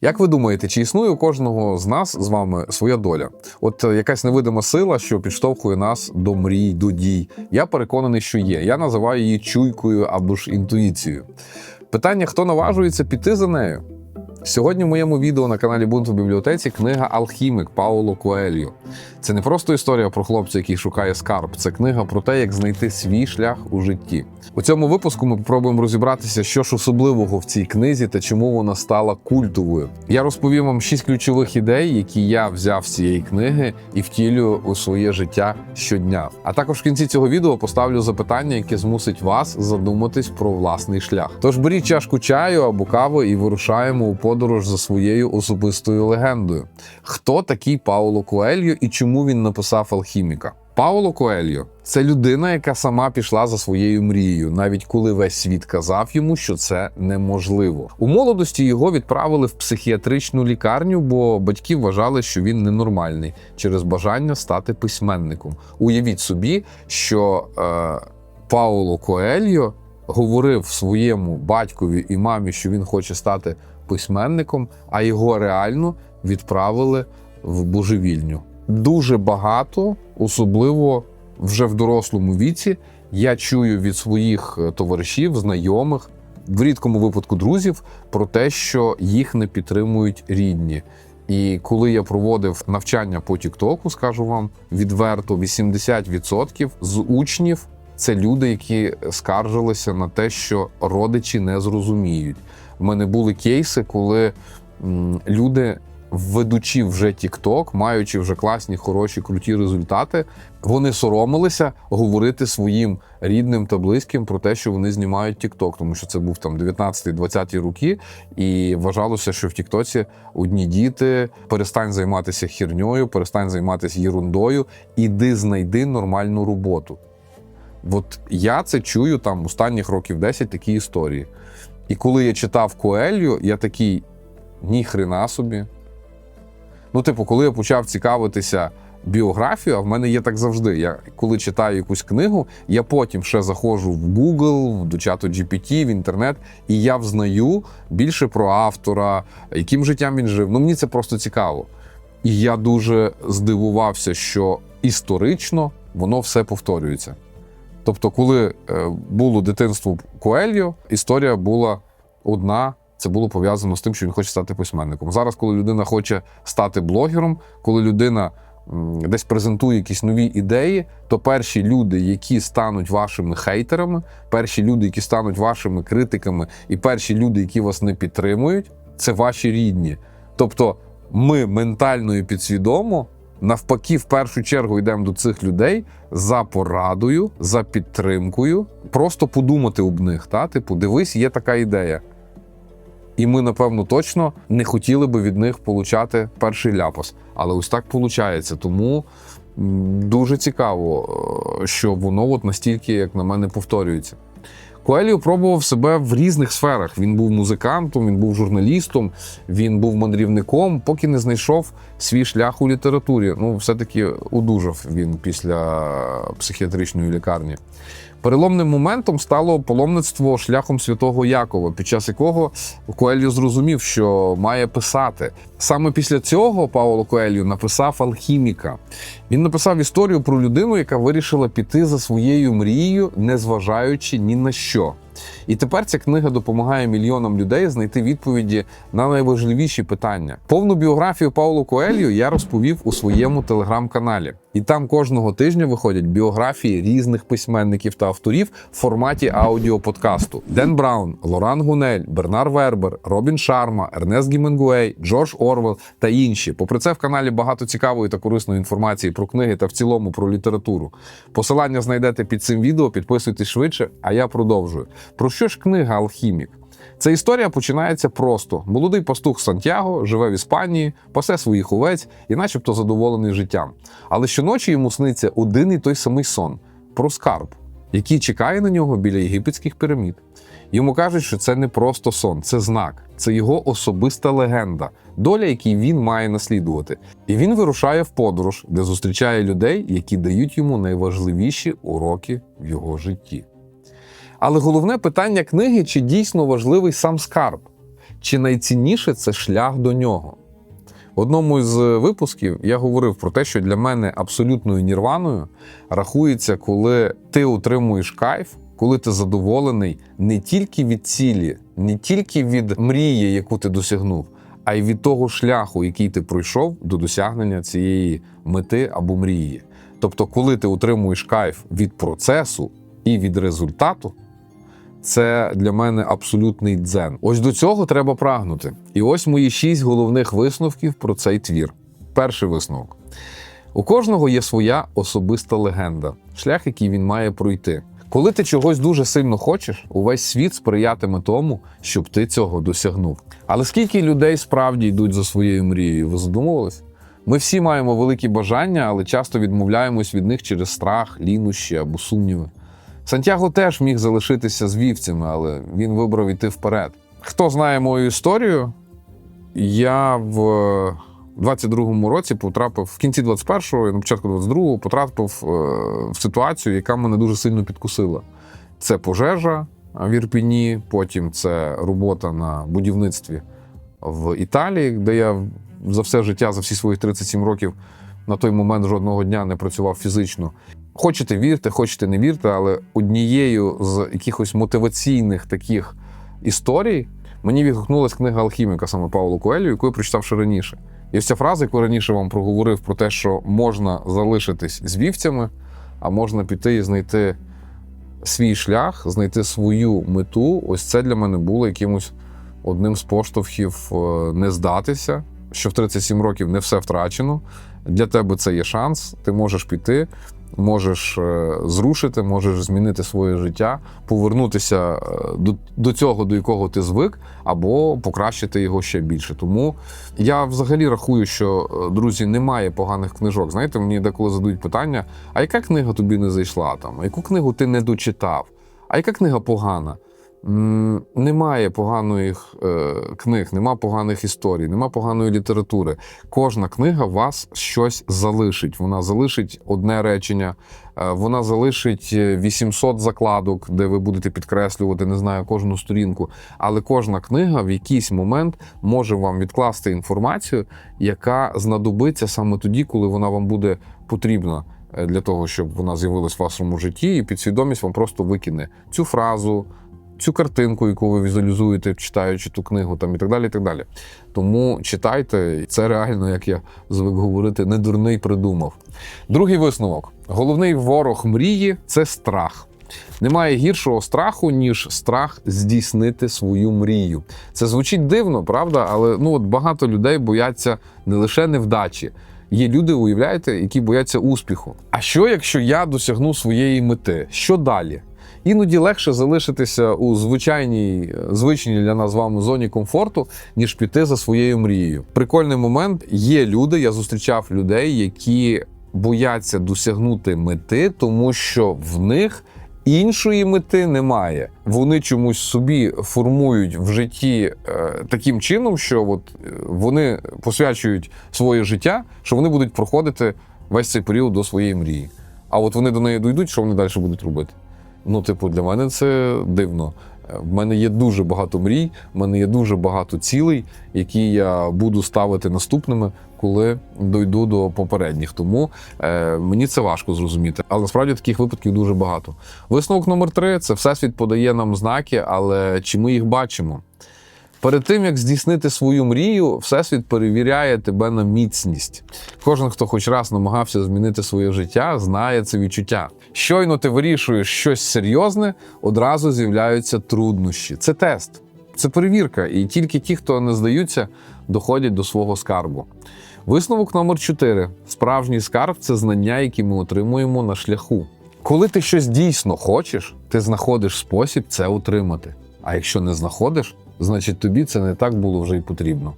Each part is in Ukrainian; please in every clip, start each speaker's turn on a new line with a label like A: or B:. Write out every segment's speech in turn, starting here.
A: Як ви думаєте, чи існує у кожного з нас з вами своя доля? От е, якась невидима сила, що підштовхує нас до мрій, до дій? Я переконаний, що є. Я називаю її чуйкою або ж інтуїцією. Питання: хто наважується піти за нею? Сьогодні в моєму відео на каналі Бунт у бібліотеці книга Алхімік Пауло Коельо. Це не просто історія про хлопця, який шукає скарб. Це книга про те, як знайти свій шлях у житті. У цьому випуску ми спробуємо розібратися, що ж особливого в цій книзі та чому вона стала культовою. Я розповім вам шість ключових ідей, які я взяв з цієї книги і втілюю у своє життя щодня. А також в кінці цього відео поставлю запитання, яке змусить вас задуматись про власний шлях. Тож беріть чашку чаю або кави і вирушаємо у подорож за своєю особистою легендою. Хто такий Пауло Коельо і чому він написав алхіміка? Пауло Коельо це людина, яка сама пішла за своєю мрією, навіть коли весь світ казав йому, що це неможливо. У молодості його відправили в психіатричну лікарню, бо батьки вважали, що він ненормальний через бажання стати письменником. Уявіть собі, що е, Пауло Коельо говорив своєму батькові і мамі, що він хоче стати письменником, а його реально відправили в божевільню. Дуже багато, особливо вже в дорослому віці, я чую від своїх е, товаришів, знайомих, в рідкому випадку друзів, про те, що їх не підтримують рідні. І коли я проводив навчання по Тіктоку, скажу вам відверто, 80% з учнів це люди, які скаржилися на те, що родичі не зрозуміють. В мене були кейси, коли люди, ведучи вже TikTok, маючи вже класні, хороші, круті результати, вони соромилися говорити своїм рідним та близьким про те, що вони знімають TikTok, тому що це був там 19-20 роки, і вважалося, що в Тіктоці одні діти перестань займатися херньою, перестань займатися єрундою, іди знайди нормальну роботу. От я це чую там останніх років 10 такі історії. І коли я читав Коелью, я такий ні хрена собі. Ну, типу, коли я почав цікавитися біографією, а в мене є так завжди. Я коли читаю якусь книгу, я потім ще заходжу в Google, до чату GPT, в інтернет, і я взнаю більше про автора, яким життям він жив. Ну, мені це просто цікаво. І я дуже здивувався, що історично воно все повторюється. Тобто, коли е, було дитинство Коельо, історія була одна. Це було пов'язано з тим, що він хоче стати письменником. Зараз, коли людина хоче стати блогером, коли людина десь презентує якісь нові ідеї, то перші люди, які стануть вашими хейтерами, перші люди, які стануть вашими критиками, і перші люди, які вас не підтримують, це ваші рідні. Тобто, ми ментально і підсвідомо навпаки, в першу чергу йдемо до цих людей за порадою, за підтримкою, просто подумати об них. Та? Типу, дивись, є така ідея. І ми, напевно, точно не хотіли би від них получати перший ляпас. Але ось так виходить. Тому дуже цікаво, е, що воно от настільки, як на мене, повторюється. Коеліо пробував себе в різних сферах. Він був музикантом, він був журналістом, він був мандрівником, поки не знайшов свій шлях у літературі. Ну, все-таки одужав він після психіатричної лікарні. Переломним моментом стало паломництво шляхом святого Якова, під час якого Коельо зрозумів, що має писати. Саме після цього Пауло Коельо написав алхіміка. Він написав історію про людину, яка вирішила піти за своєю мрією, незважаючи ні на що. І тепер ця книга допомагає мільйонам людей знайти відповіді на найважливіші питання. Повну біографію Пауло Коельо я розповів у своєму телеграм-каналі. І там кожного тижня виходять біографії різних письменників та авторів в форматі аудіоподкасту: Ден Браун, Лоран Гунель, Бернар Вербер, Робін Шарма, Ернест Гіменгуей, Джордж Орвел та інші. Попри це, в каналі багато цікавої та корисної інформації про книги та в цілому про літературу. Посилання знайдете під цим відео, підписуйтесь швидше, а я продовжую. Про що ж книга Алхімік? Ця історія починається просто: молодий пастух Сантьяго живе в Іспанії, пасе своїх овець і, начебто, задоволений життям. Але щоночі йому сниться один і той самий сон про скарб, який чекає на нього біля єгипетських пірамід. Йому кажуть, що це не просто сон, це знак, це його особиста легенда, доля, якій він має наслідувати. І він вирушає в подорож, де зустрічає людей, які дають йому найважливіші уроки в його житті. Але головне питання книги: чи дійсно важливий сам скарб? чи найцінніше це шлях до нього. В одному з випусків я говорив про те, що для мене абсолютною нірваною рахується, коли ти отримуєш кайф, коли ти задоволений не тільки від цілі, не тільки від мрії, яку ти досягнув, а й від того шляху, який ти пройшов до досягнення цієї мети або мрії. Тобто, коли ти отримуєш кайф від процесу і від результату, це для мене абсолютний дзен. Ось до цього треба прагнути. І ось мої шість головних висновків про цей твір. Перший висновок: у кожного є своя особиста легенда, шлях, який він має пройти. Коли ти чогось дуже сильно хочеш, увесь світ сприятиме тому, щоб ти цього досягнув. Але скільки людей справді йдуть за своєю мрією? Ви задумувались? Ми всі маємо великі бажання, але часто відмовляємось від них через страх, лінощі або сумніви. Сантьяго теж міг залишитися з вівцями, але він вибрав іти вперед. Хто знає мою історію, я в 22-му році потрапив в кінці 21-го і на початку 22-го потрапив е, в ситуацію, яка мене дуже сильно підкусила. Це пожежа в Ірпіні, потім це робота на будівництві в Італії, де я за все життя, за всі свої 37 років на той момент жодного дня не працював фізично. Хочете вірте, хочете не вірте, але однією з якихось мотиваційних таких історій мені відгукнулася книга Алхіміка саме Павло Коелю, яку я прочитав ще раніше. І ось ця фраза, яку раніше вам проговорив про те, що можна залишитись з вівцями, а можна піти і знайти свій шлях, знайти свою мету. Ось це для мене було якимось одним з поштовхів е, не здатися, що в 37 років не все втрачено. Для тебе це є шанс, ти можеш піти, можеш е, зрушити, можеш змінити своє життя, повернутися е, до, до цього, до якого ти звик, або покращити його ще більше. Тому я взагалі рахую, що е, друзі, немає поганих книжок. Знаєте, мені деколи задають питання: а яка книга тобі не зайшла там? Яку книгу ти не дочитав? А яка книга погана? Немає поганих е, книг, нема поганих історій, нема поганої літератури. Кожна книга вас щось залишить. Вона залишить одне речення, е, вона залишить е, 800 закладок, де ви будете підкреслювати, не знаю, кожну сторінку. Але кожна книга в якийсь момент може вам відкласти інформацію, яка знадобиться саме тоді, коли вона вам буде потрібна. е, Для того, щоб вона з'явилась в вашому житті, і підсвідомість вам просто викине цю фразу, цю картинку, яку ви візуалізуєте, читаючи ту книгу, там і так далі. і так далі. Тому читайте, це реально, як я звик говорити, не дурний придумав. Другий висновок: головний ворог мрії це страх. Немає гіршого страху, ніж страх здійснити свою мрію. Це звучить дивно, правда? Але ну от багато людей бояться не лише невдачі. Є люди, уявляєте, які бояться успіху. А що, якщо я досягну своєї мети? Що далі? Іноді легше залишитися у звичайній, е, звичній для нас вами зоні комфорту, ніж піти за своєю мрією. Прикольний момент. Є люди, я зустрічав людей, які бояться досягнути мети, тому що в них іншої мети немає. Вони чомусь собі формують в житті е, таким чином, що от е, вони посвячують своє життя, що вони будуть проходити весь цей період до своєї мрії. А от вони до неї дійдуть, що вони далі будуть робити? Ну, типу, для мене це дивно. Е, В мене є дуже багато мрій, в мене є дуже багато цілей, які я буду ставити наступними, коли дойду до попередніх. Тому е, мені це важко зрозуміти. Але насправді таких випадків дуже багато. Висновок номер три це всесвіт подає нам знаки, але чи ми їх бачимо? Перед тим як здійснити свою мрію, всесвіт перевіряє тебе на міцність. Кожен, хто хоч раз намагався змінити своє життя, знає це відчуття. Щойно ти вирішуєш щось серйозне, одразу з'являються труднощі. Це тест, це перевірка, і тільки ті, хто не здаються, доходять до свого скарбу. Висновок номер 4. Справжній скарб це знання, які ми отримуємо на шляху. Коли ти щось дійсно хочеш, ти знаходиш спосіб це отримати. А якщо не знаходиш, значить тобі це не так було вже й потрібно.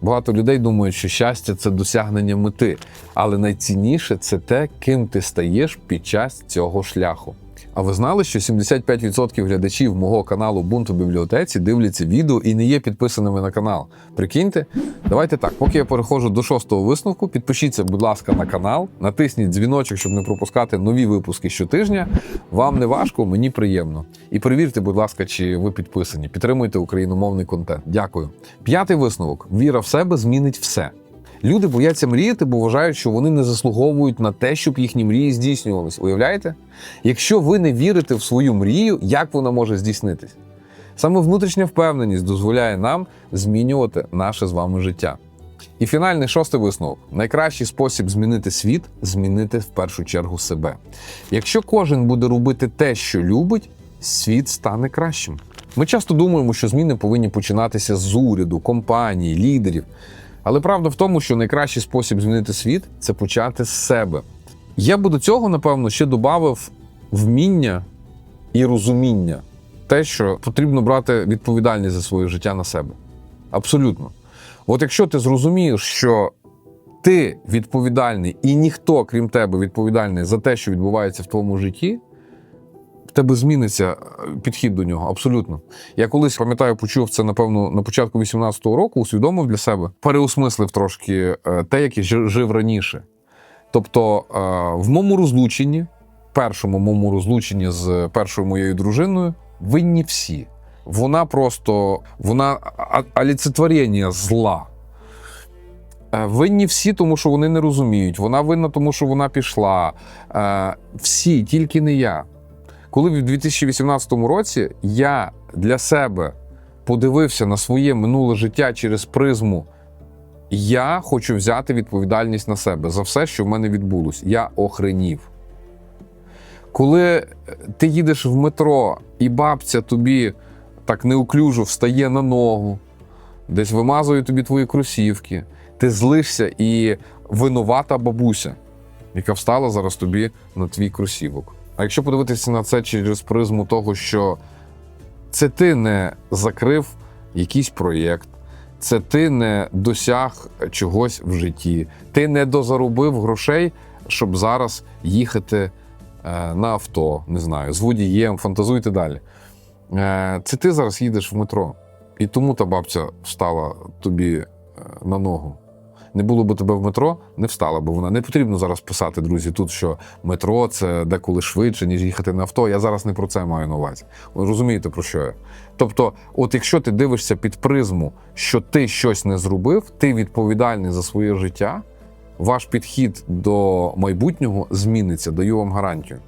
A: Багато людей думають, що щастя це досягнення мети, але найцінніше це те, ким ти стаєш під час цього шляху. А ви знали, що 75% глядачів мого каналу Бунту бібліотеці дивляться відео і не є підписаними на канал? Прикиньте? Давайте так, поки я переходжу до шостого висновку, підпишіться, будь ласка, на канал, натисніть дзвіночок, щоб не пропускати нові випуски щотижня. Вам не важко, мені приємно. І перевірте, будь ласка, чи ви підписані. Підтримуйте україномовний контент. Дякую. П'ятий висновок: віра в себе змінить все. Люди бояться мріяти, бо вважають, що вони не заслуговують на те, щоб їхні мрії здійснювались. Уявляєте? Якщо ви не вірите в свою мрію, як вона може здійснитись? Саме внутрішня впевненість дозволяє нам змінювати наше з вами життя. І фінальний шостий висновок: найкращий спосіб змінити світ змінити в першу чергу себе. Якщо кожен буде робити те, що любить, світ стане кращим. Ми часто думаємо, що зміни повинні починатися з уряду, компаній, лідерів. Але правда в тому, що найкращий спосіб змінити світ це почати з себе. Я би до цього, напевно, ще додав вміння і розуміння, те, що потрібно брати відповідальність за своє життя на себе. Абсолютно. От якщо ти зрозумієш, що ти відповідальний і ніхто, крім тебе, відповідальний за те, що відбувається в твоєму житті, тебе зміниться е, підхід до нього. Абсолютно. Я колись пам'ятаю, почув це, напевно, на початку 18-го року, усвідомив для себе, переосмислив трошки е, те, як я жив раніше. Тобто, е, в моєму розлученні, першому моєму розлученні з першою моєю дружиною, винні всі. Вона просто вона олицетворення зла. Винні всі, тому що вони не розуміють. Вона винна, тому що вона пішла. Всі, тільки не я. Коли в 2018 році я для себе подивився на своє минуле життя через призму, я хочу взяти відповідальність на себе за все, що в мене відбулось. Я охренів. Коли е, ти їдеш в метро, і бабця тобі так неуклюжо встає на ногу, десь вимазує тобі твої кросівки, ти злишся і винувата бабуся, яка встала зараз тобі на твій кросівок. А якщо подивитися на це через призму того, що це ти не закрив якийсь проєкт, це ти не досяг чогось в житті, ти не дозаробив грошей, щоб зараз їхати е, на авто, не знаю, з водієм, фантазуйте далі. Е, Це ти зараз їдеш в метро, і тому та бабця встала тобі е, на ногу. Не було б тебе в метро, не встала б вона. Не потрібно зараз писати, друзі, тут що метро це деколи швидше, ніж їхати на авто. Я зараз не про це маю на увазі. Розумієте, про що я? Тобто, от якщо ти дивишся під призму, що ти щось не зробив, ти відповідальний за своє життя, ваш підхід до майбутнього зміниться, даю вам гарантію.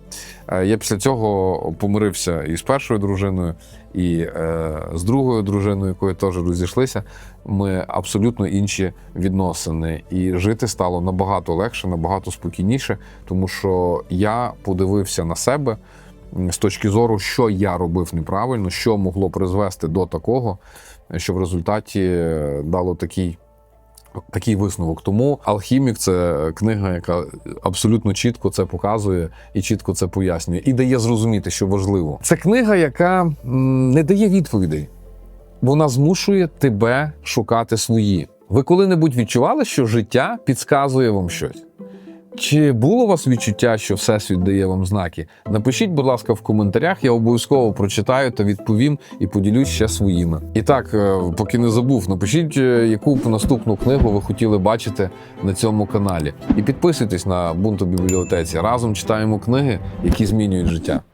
A: Е, Я після цього помирився і з першою дружиною, і е, з другою дружиною, якою теж розійшлися. Ми абсолютно інші відносини, і жити стало набагато легше, набагато спокійніше, тому що я подивився на себе з точки зору, що я робив неправильно, що могло призвести до такого, що в результаті е, дало такий такий висновок. Тому Алхімік це книга, яка абсолютно чітко це показує і чітко це пояснює, і дає зрозуміти, що важливо. Це книга, яка не дає відповідей. Вона змушує тебе шукати свої. Ви коли-небудь відчували, що життя підказує вам щось? Чи було у вас відчуття, що Всесвіт дає вам знаки? Напишіть, будь ласка, в коментарях, я обов'язково прочитаю та відповім і поділюсь ще своїми. І так, е, поки не забув, напишіть, е, яку б наступну книгу ви хотіли бачити на цьому каналі. І підписуйтесь на Бунту бібліотеці. Разом читаємо книги, які змінюють життя.